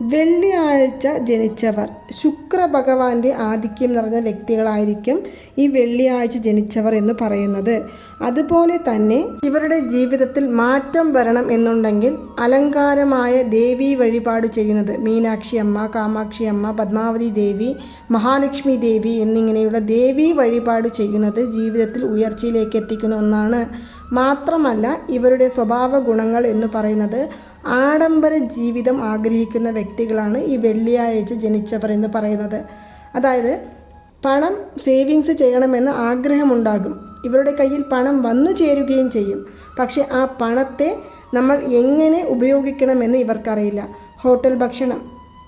വെള്ളിയാഴ്ച ജനിച്ചവർ. ശുക്ര ഭഗവാന്റെ ആധിക്യം നിറഞ്ഞ വ്യക്തികളായിരിക്കും ഈ വെള്ളിയാഴ്ച ജനിച്ചവർ എന്ന് പറയുന്നത്. അതുപോലെ തന്നെ ഇവരുടെ ജീവിതത്തിൽ മാറ്റം വരണം എന്നുണ്ടെങ്കിൽ അലങ്കാരമായ ദേവി വഴിപാട് ചെയ്യുന്നത് മീനാക്ഷി അമ്മ കാമാക്ഷി അമ്മ പത്മാവതി ദേവി മഹാലക്ഷ്മി ദേവി എന്നിങ്ങനെയുള്ള ദേവി വഴിപാട് ചെയ്യുന്നത് ജീവിതത്തിൽ ഉയർച്ചയിലേക്ക് എത്തിക്കുന്ന ഒന്നാണ്. മാത്രമല്ല ഇവരുടെ സ്വഭാവ ഗുണങ്ങൾ എന്ന് പറയുന്നത് ആഡംബര ജീവിതം ആഗ്രഹിക്കുന്ന വ്യക്തികളാണ് ഈ വെള്ളിയാഴ്ച ജനിച്ചവർ എന്ന് പറയുന്നത്. അതായത് പണം സേവിങ്സ് ചെയ്യണമെന്ന് ആഗ്രഹമുണ്ടാകും. ഇവരുടെ കയ്യിൽ പണം വന്നു ചേരുകയും ചെയ്യും. പക്ഷേ ആ പണത്തെ നമ്മൾ എങ്ങനെ ഉപയോഗിക്കണമെന്ന് ഇവർക്കറിയില്ല. ഹോട്ടൽ ഭക്ഷണം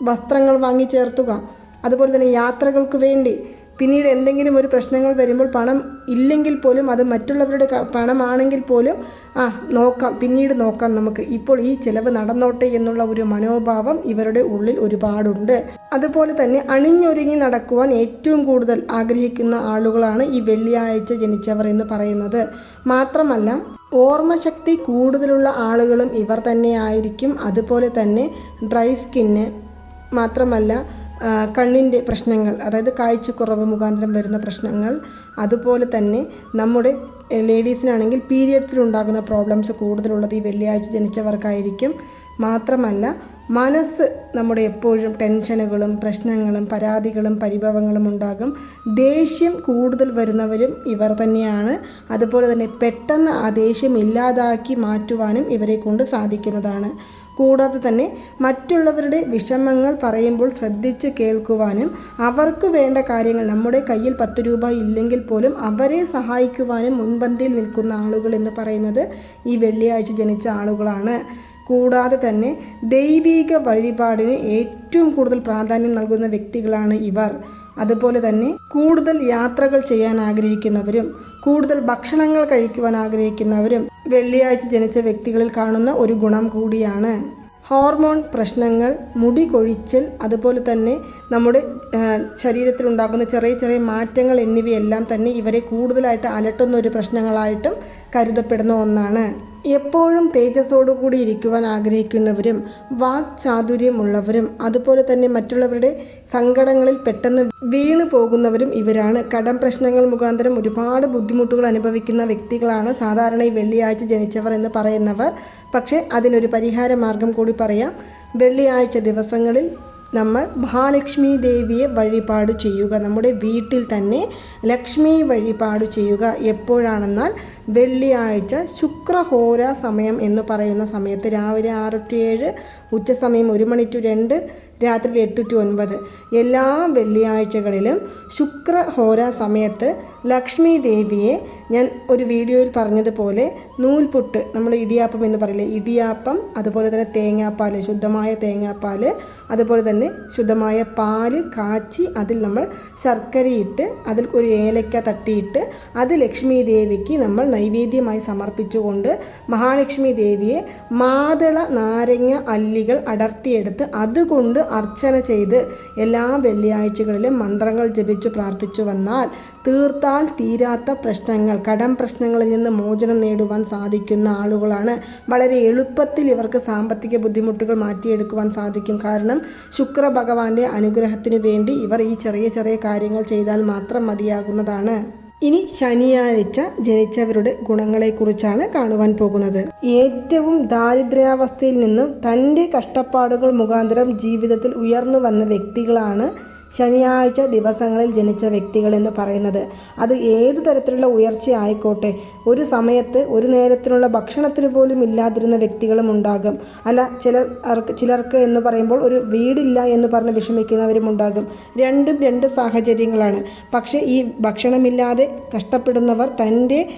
വസ്ത്രങ്ങൾ വാങ്ങി ചേർത്തുക അതുപോലെ തന്നെ യാത്രകൾക്ക് വേണ്ടി പിന്നീട് എന്തെങ്കിലും ഒരു പ്രശ്നങ്ങൾ വരുമ്പോൾ പണം ഇല്ലെങ്കിൽ പോലും അത് മറ്റുള്ളവരുടെ പണമാണെങ്കിൽ പോലും ആ നോക്കാം പിന്നീട് നോക്കാം നമുക്ക്. ഇപ്പോൾ ഈ ചിലവ് നടന്നോട്ടെ എന്നുള്ള ഒരു മനോഭാവം ഇവരുടെ ഉള്ളിൽ ഒരുപാടുണ്ട്. അതുപോലെ തന്നെ അണിഞ്ഞൊരുങ്ങി നടക്കുവാൻ ഏറ്റവും കൂടുതൽ ആഗ്രഹിക്കുന്ന ആളുകളാണ് ഈ വെള്ളിയാഴ്ച ജനിച്ചവർ എന്ന് പറയുന്നത്. മാത്രമല്ല ഓർമ്മശക്തി കൂടുതലുള്ള ആളുകളും ഇവർ തന്നെയായിരിക്കും അതുപോലെ തന്നെ ഡ്രൈ സ്കിന്ന് മാത്രമല്ല കണ്ണിന്റെ പ്രശ്നങ്ങൾ അതായത് കാഴ്ചക്കുറവ് മുഖാന്തരം വരുന്ന പ്രശ്നങ്ങൾ അതുപോലെ തന്നെ നമ്മുടെ ലേഡീസിനാണെങ്കിൽ പീരിയഡ്സിലുണ്ടാകുന്ന പ്രോബ്ലംസ് കൂടുതലുള്ളത് ഈ വെള്ളിയാഴ്ച ജനിച്ചവർക്കായിരിക്കും. മാത്രമല്ല മനസ്സ് നമ്മുടെ എപ്പോഴും ടെൻഷനുകളും പ്രശ്നങ്ങളും പരാതികളും പരിഭവങ്ങളും ഉണ്ടാകും. ദേഷ്യം കൂടുതൽ വരുന്നവരും ഇവർ തന്നെയാണ്. അതുപോലെ തന്നെ പെട്ടെന്ന് ആ ദേഷ്യം ഇല്ലാതാക്കി മാറ്റുവാനും ഇവരെ കൊണ്ട് സാധിക്കുന്നതാണ്. കൂടാതെ തന്നെ മറ്റുള്ളവരുടെ വിഷമങ്ങൾ പറയുമ്പോൾ ശ്രദ്ധിച്ച് കേൾക്കുവാനും അവർക്ക് വേണ്ട കാര്യങ്ങൾ നമ്മുടെ കയ്യിൽ പത്ത് രൂപ ഇല്ലെങ്കിൽ പോലും അവരെ സഹായിക്കുവാനും മുൻപന്തിയിൽ നിൽക്കുന്ന ആളുകൾ എന്ന് പറയുന്നത് ഈ വെള്ളിയാഴ്ച ജനിച്ച ആളുകളാണ്. കൂടാതെ തന്നെ ദൈവീക വഴിപാടിന് ഏറ്റവും കൂടുതൽ പ്രാധാന്യം നൽകുന്ന വ്യക്തികളാണ് ഇവർ. അതുപോലെ തന്നെ കൂടുതൽ യാത്രകൾ ചെയ്യാൻ ആഗ്രഹിക്കുന്നവരും കൂടുതൽ ഭക്ഷണങ്ങൾ കഴിക്കുവാൻ ആഗ്രഹിക്കുന്നവരും വെള്ളിയാഴ്ച ജനിച്ച വ്യക്തികളിൽ കാണുന്ന ഒരു ഗുണം കൂടിയാണ്. ഹോർമോൺ പ്രശ്നങ്ങൾ മുടി കൊഴിച്ചൽ അതുപോലെ തന്നെ നമ്മുടെ ശരീരത്തിലുണ്ടാകുന്ന ചെറിയ ചെറിയ മാറ്റങ്ങൾ എന്നിവയെല്ലാം തന്നെ ഇവരെ കൂടുതലായിട്ട് അലട്ടുന്ന ഒരു പ്രശ്നങ്ങളായിട്ടും കരുതപ്പെടുന്ന ഒന്നാണ്. എപ്പോഴും തേജസ്സോടുകൂടി ഇരിക്കുവാൻ ആഗ്രഹിക്കുന്നവരും വാക്ചാതുര്യമുള്ളവരും അതുപോലെ തന്നെ മറ്റുള്ളവരുടെ സങ്കടങ്ങളിൽ പെട്ടെന്ന് വീണു പോകുന്നവരും ഇവരാണ്. കടം പ്രശ്നങ്ങൾ മുഖാന്തരം ഒരുപാട് ബുദ്ധിമുട്ടുകൾ അനുഭവിക്കുന്ന വ്യക്തികളാണ് സാധാരണ ഈ വെള്ളിയാഴ്ച ജനിച്ചവർ എന്ന് പറയുന്നവർ. പക്ഷേ അതിനൊരു പരിഹാര മാർഗം കൂടി പറയാം. വെള്ളിയാഴ്ച ദിവസങ്ങളിൽ നമ്മൾ മഹാലക്ഷ്മി ദേവിയെ വഴിപാട് ചെയ്യുക. നമ്മുടെ വീട്ടിൽ തന്നെ ലക്ഷ്മി വഴിപാട് ചെയ്യുക. എപ്പോഴാണെന്നാൽ വെള്ളിയാഴ്ച ശുക്രഹോര സമയം എന്ന് പറയുന്ന സമയത്ത് രാവിലെ ആറ് ടു ഏഴ് ഉച്ച സമയം ഒരു മണി ടു രണ്ട് രാത്രി എട്ട് ടു ഒൻപത്. എല്ലാ വെള്ളിയാഴ്ചകളിലും ശുക്ര ഹോര സമയത്ത് ലക്ഷ്മി ദേവിയെ ഞാൻ ഒരു വീഡിയോയിൽ പറഞ്ഞതുപോലെ നൂൽപുട്ട് നമ്മൾ ഇടിയാപ്പം എന്ന് പറയില്ലേ ഇടിയാപ്പം അതുപോലെ തന്നെ തേങ്ങാപ്പാൽ ശുദ്ധമായ തേങ്ങാപ്പാൽ അതുപോലെ തന്നെ ശുദ്ധമായ പാൽ കാച്ചി അതിൽ നമ്മൾ ശർക്കരയിട്ട് അതിൽ ഒരു ഏലക്ക തട്ടിയിട്ട് അത് ലക്ഷ്മി ദേവിക്ക് നമ്മൾ നൈവേദ്യമായി സമർപ്പിച്ചുകൊണ്ട് മഹാലക്ഷ്മി ദേവിയെ മാതള നാരങ്ങ അല്ലികൾ അടർത്തിയെടുത്ത് അതുകൊണ്ട് അർച്ചന ചെയ്ത് എല്ലാ വെള്ളിയാഴ്ചകളിലും മന്ത്രങ്ങൾ ജപിച്ചു പ്രാർത്ഥിച്ചു വന്നാൽ തീർത്താൽ തീരാത്ത പ്രശ്നങ്ങൾ കടം പ്രശ്നങ്ങളിൽ നിന്ന് മോചനം നേടുവാൻ സാധിക്കുന്ന ആളുകളാണ്. വളരെ എളുപ്പത്തിൽ ഇവർക്ക് സാമ്പത്തിക ബുദ്ധിമുട്ടുകൾ മാറ്റിയെടുക്കുവാൻ സാധിക്കും. കാരണം ശുക്ര ഭഗവാന്റെ അനുഗ്രഹത്തിനു വേണ്ടി ഇവർ ഈ ചെറിയ ചെറിയ കാര്യങ്ങൾ ചെയ്താൽ മാത്രം മതിയാകുന്നതാണ്. ഇനി ശനിയാഴ്ച ജനിച്ചവരുടെ ഗുണങ്ങളെക്കുറിച്ചാണ് കാണുവാൻ പോകുന്നത്. ഏറ്റവും ദാരിദ്ര്യാവസ്ഥയിൽ നിന്നും തന്റെ കഷ്ടപ്പാടുകൾ മുഖാന്തരം ജീവിതത്തിൽ ഉയർന്നു വന്ന വ്യക്തികളാണ് ശനിയാഴ്ച ദിവസങ്ങളിൽ ജനിച്ച വ്യക്തികൾ എന്ന് പറയുന്നത്. അത് ഏതു തരത്തിലുള്ള ഉയർച്ച ആയിക്കോട്ടെ ഒരു സമയത്ത് ഒരു നേരത്തിനുള്ള ഭക്ഷണത്തിന് പോലും ഇല്ലാതിരുന്ന വ്യക്തികളും ഉണ്ടാകും. അല്ല ചിലർക്ക് ചിലർക്ക് എന്ന് പറയുമ്പോൾ ഒരു വീടില്ല എന്ന് പറഞ്ഞ് വിഷമിക്കുന്നവരും ഉണ്ടാകും. രണ്ടും രണ്ട് സാഹചര്യങ്ങളാണ്. പക്ഷേ ഈ ഭക്ഷണമില്ലാതെ കഷ്ടപ്പെടുന്നവർ തന്റെ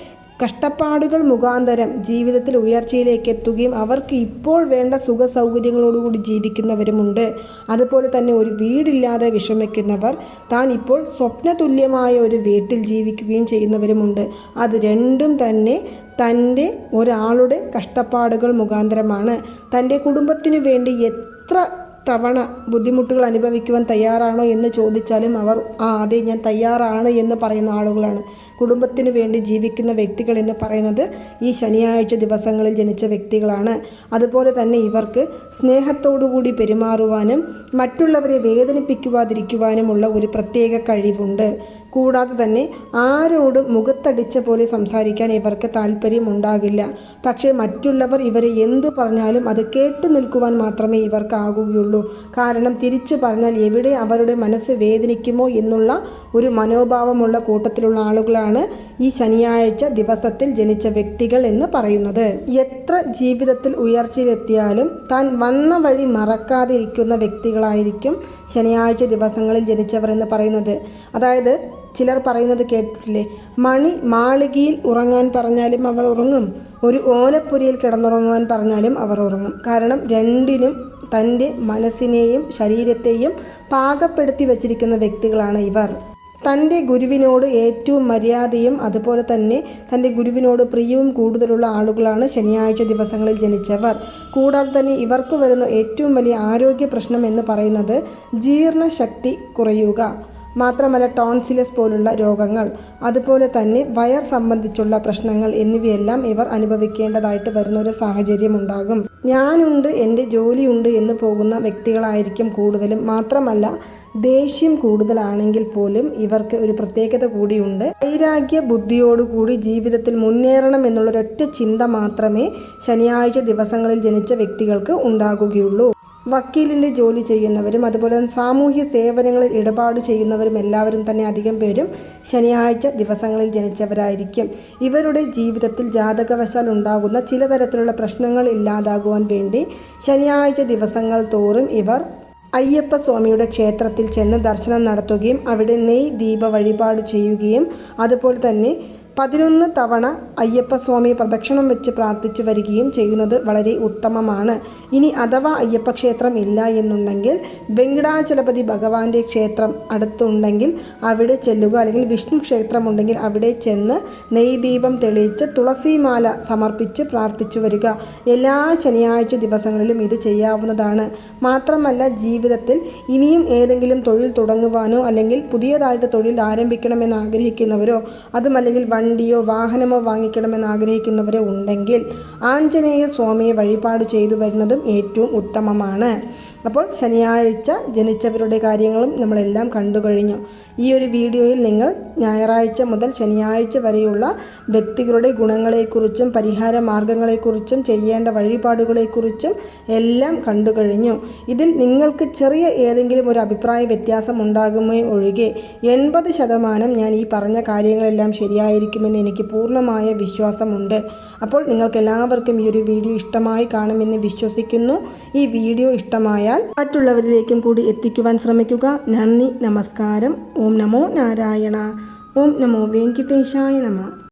കഷ്ടപ്പാടുകൾ മുഖാന്തരം ജീവിതത്തിൽ ഉയർച്ചയിലേക്ക് എത്തുകയും അവർക്ക് ഇപ്പോൾ വേണ്ട സുഖ സൗകര്യങ്ങളോടുകൂടി ജീവിക്കുന്നവരുമുണ്ട്. അതുപോലെ തന്നെ ഒരു വീടില്ലാതെ വിഷമിക്കുന്നവർ താൻ ഇപ്പോൾ സ്വപ്നതുല്യമായ ഒരു വീട്ടിൽ ജീവിക്കുകയും ചെയ്യുന്നവരുമുണ്ട്. അത് രണ്ടും തന്നെ തന്റെ ഒരാളുടെ കഷ്ടപ്പാടുകൾ മുഖാന്തരമാണ്. തന്റെ കുടുംബത്തിനു വേണ്ടി എത്ര തവണ ബുദ്ധിമുട്ടുകൾ അനുഭവിക്കുവാൻ തയ്യാറാണോ എന്ന് ചോദിച്ചാലും അവർ ആ അതെ ഞാൻ തയ്യാറാണ് എന്ന് പറയുന്ന ആളുകളാണ്. കുടുംബത്തിനു വേണ്ടി ജീവിക്കുന്ന വ്യക്തികൾ എന്ന് പറയുന്നത് ഈ ശനിയാഴ്ച ദിവസങ്ങളിൽ ജനിച്ച വ്യക്തികളാണ്. അതുപോലെ തന്നെ ഇവർക്ക് സ്നേഹത്തോടുകൂടി പെരുമാറുവാനും മറ്റുള്ളവരെ വേദനിപ്പിക്കുവാതിരിക്കുവാനുമുള്ള ഒരു പ്രത്യേക കഴിവുണ്ട്. കൂടാതെ തന്നെ ആരോടും മുഖത്തടിച്ച പോലെ സംസാരിക്കാൻ ഇവർക്ക് താല്പര്യമുണ്ടാകില്ല. പക്ഷേ മറ്റുള്ളവർ ഇവരെ എന്തു പറഞ്ഞാലും അത് കേട്ടു നിൽക്കുവാൻ മാത്രമേ ഇവർക്കാകുകയുള്ളൂ. കാരണം തിരിച്ചു പറഞ്ഞാൽ എവിടെ അവരുടെ മനസ്സ് വേദനിക്കുമോ എന്നുള്ള ഒരു മനോഭാവമുള്ള കൂട്ടത്തിലുള്ള ആളുകളാണ് ഈ ശനിയാഴ്ച ദിവസത്തിൽ ജനിച്ച വ്യക്തികൾ എന്ന് പറയുന്നത്. എത്ര ജീവിതത്തിൽ ഉയർച്ചയിലെത്തിയാലും താൻ വന്ന വഴി മറക്കാതിരിക്കുന്ന വ്യക്തികളായിരിക്കും ശനിയാഴ്ച ദിവസങ്ങളിൽ ജനിച്ചവർ എന്ന് പറയുന്നത്. അതായത് ചിലർ പറയുന്നത് കേട്ടിട്ടില്ലേ? മണി മാളികയിൽ ഉറങ്ങാൻ പറഞ്ഞാലും അവർ ഉറങ്ങും. ഒരു ഓലപ്പുരിയിൽ കിടന്നുറങ്ങുവാൻ പറഞ്ഞാലും അവർ ഉറങ്ങും. കാരണം രണ്ടിനും തന്റെ മനസ്സിനെയും ശരീരത്തെയും പാകപ്പെടുത്തി വച്ചിരിക്കുന്ന വ്യക്തികളാണ് ഇവർ. തന്റെ ഗുരുവിനോട് ഏറ്റവും മര്യാദയും അതുപോലെ തന്നെ തന്റെ ഗുരുവിനോട് പ്രിയവും കൂടുതലുള്ള ആളുകളാണ് ശനിയാഴ്ച ദിവസങ്ങളിൽ ജനിച്ചവർ. കൂടാതെ തന്നെ ഇവർക്ക് വരുന്ന ഏറ്റവും വലിയ ആരോഗ്യ പ്രശ്നം എന്ന് പറയുന്നത് ജീർണശക്തി കുറയുക. മാത്രമല്ല ടോൺസിലസ് പോലുള്ള രോഗങ്ങൾ അതുപോലെ തന്നെ വയർ സംബന്ധിച്ചുള്ള പ്രശ്നങ്ങൾ എന്നിവയെല്ലാം ഇവർ അനുഭവിക്കേണ്ടതായിട്ട് വരുന്ന ഒരു സാഹചര്യം ഉണ്ടാകും ഞാനുണ്ട് എന്റെ ജോലിയുണ്ട് എന്ന് പോകുന്ന വ്യക്തികളായിരിക്കും കൂടുതലും. മാത്രമല്ല ദേഷ്യം കൂടുതലാണെങ്കിൽ പോലും ഇവർക്ക് ഒരു പ്രത്യേകത കൂടിയുണ്ട്. വൈരാഗ്യ ബുദ്ധിയോടുകൂടി ജീവിതത്തിൽ മുന്നേറണം എന്നുള്ളൊരൊറ്റ ചിന്ത മാത്രമേ ശനിയാഴ്ച ദിവസങ്ങളിൽ ജനിച്ച വ്യക്തികൾക്ക് ഉണ്ടാകുകയുള്ളൂ. വക്കീലിന്റെ ജോലി ചെയ്യുന്നവരും അതുപോലെ തന്നെ സാമൂഹ്യ സേവനങ്ങളിൽ ഇടപാട് ചെയ്യുന്നവരും എല്ലാവരും തന്നെ അധികം പേരും ശനിയാഴ്ച ദിവസങ്ങളിൽ ജനിച്ചവരായിരിക്കും. ഇവരുടെ ജീവിതത്തിൽ ജാതകവശാൽ ഉണ്ടാകുന്ന ചില തരത്തിലുള്ള പ്രശ്നങ്ങൾ ഇല്ലാതാകുവാൻ വേണ്ടി ശനിയാഴ്ച ദിവസങ്ങൾ തോറും ഇവർ അയ്യപ്പ സ്വാമിയുടെ ക്ഷേത്രത്തിൽ ചെന്ന് ദർശനം നടത്തുകയും അവിടെ നെയ് ദീപ വഴിപാട് ചെയ്യുകയും അതുപോലെ തന്നെ പതിനൊന്ന് തവണ അയ്യപ്പസ്വാമി പ്രദക്ഷിണം വെച്ച് പ്രാർത്ഥിച്ചു വരികയും ചെയ്യുന്നത് വളരെ ഉത്തമമാണ്. ഇനി അഥവാ അയ്യപ്പ ക്ഷേത്രം ഇല്ല എന്നുണ്ടെങ്കിൽ വെങ്കടാചലപതി ഭഗവാന്റെ ക്ഷേത്രം അടുത്തുണ്ടെങ്കിൽ അവിടെ ചെല്ലുക. അല്ലെങ്കിൽ വിഷ്ണു ക്ഷേത്രമുണ്ടെങ്കിൽ അവിടെ ചെന്ന് നെയ്ദീപം തെളിയിച്ച് തുളസിമാല സമർപ്പിച്ച് പ്രാർത്ഥിച്ചു വരിക. എല്ലാ ശനിയാഴ്ച ദിവസങ്ങളിലും ഇത് ചെയ്യാവുന്നതാണ്. മാത്രമല്ല ജീവിതത്തിൽ ഇനിയും ഏതെങ്കിലും തൊഴിൽ തുടങ്ങുവാനോ അല്ലെങ്കിൽ പുതിയതായിട്ട് തൊഴിൽ ആരംഭിക്കണമെന്ന് ആഗ്രഹിക്കുന്നവരോ അതുമല്ലെങ്കിൽ വണ്ടിയോ വാഹനമോ വാങ്ങിക്കണമെന്ന് ആഗ്രഹിക്കുന്നവരെ ഉണ്ടെങ്കിൽ ആഞ്ജനേയ സ്വാമിയെ വഴിപാട് ചെയ്തു വരുന്നതും ഏറ്റവും ഉത്തമമാണ്. അപ്പോൾ ശനിയാഴ്ച ജനിച്ചവരുടെ കാര്യങ്ങളും നമ്മളെല്ലാം കണ്ടു കഴിഞ്ഞു. ഈ ഒരു വീഡിയോയിൽ നിങ്ങൾ ഞായറാഴ്ച മുതൽ ശനിയാഴ്ച വരെയുള്ള വ്യക്തികളുടെ ഗുണങ്ങളെക്കുറിച്ചും പരിഹാര മാർഗങ്ങളെക്കുറിച്ചും ചെയ്യേണ്ട വഴിപാടുകളെക്കുറിച്ചും എല്ലാം കണ്ടു കഴിഞ്ഞു. ഇതിൽ നിങ്ങൾക്ക് ചെറിയ ഏതെങ്കിലും ഒരു അഭിപ്രായ വ്യത്യാസം ഉണ്ടാകുമോ ഒഴികെ എൺപത് ശതമാനം ഞാൻ ഈ പറഞ്ഞ കാര്യങ്ങളെല്ലാം ശരിയായിരിക്കുമെന്ന് എനിക്ക് പൂർണമായ വിശ്വാസമുണ്ട്. അപ്പോൾ നിങ്ങൾക്ക് എല്ലാവർക്കും ഈ ഒരു വീഡിയോ ഇഷ്ടമായി കാണുമെന്ന് വിശ്വസിക്കുന്നു. ഈ വീഡിയോ ഇഷ്ടമായാൽ മറ്റുള്ളവരിലേക്കും കൂടി എത്തിക്കുവാൻ ശ്രമിക്കുക. നന്ദി നമസ്കാരം. ഓം നമോ നാരായണ. ഓം നമോ വെങ്കിട്ടേശായ നമ.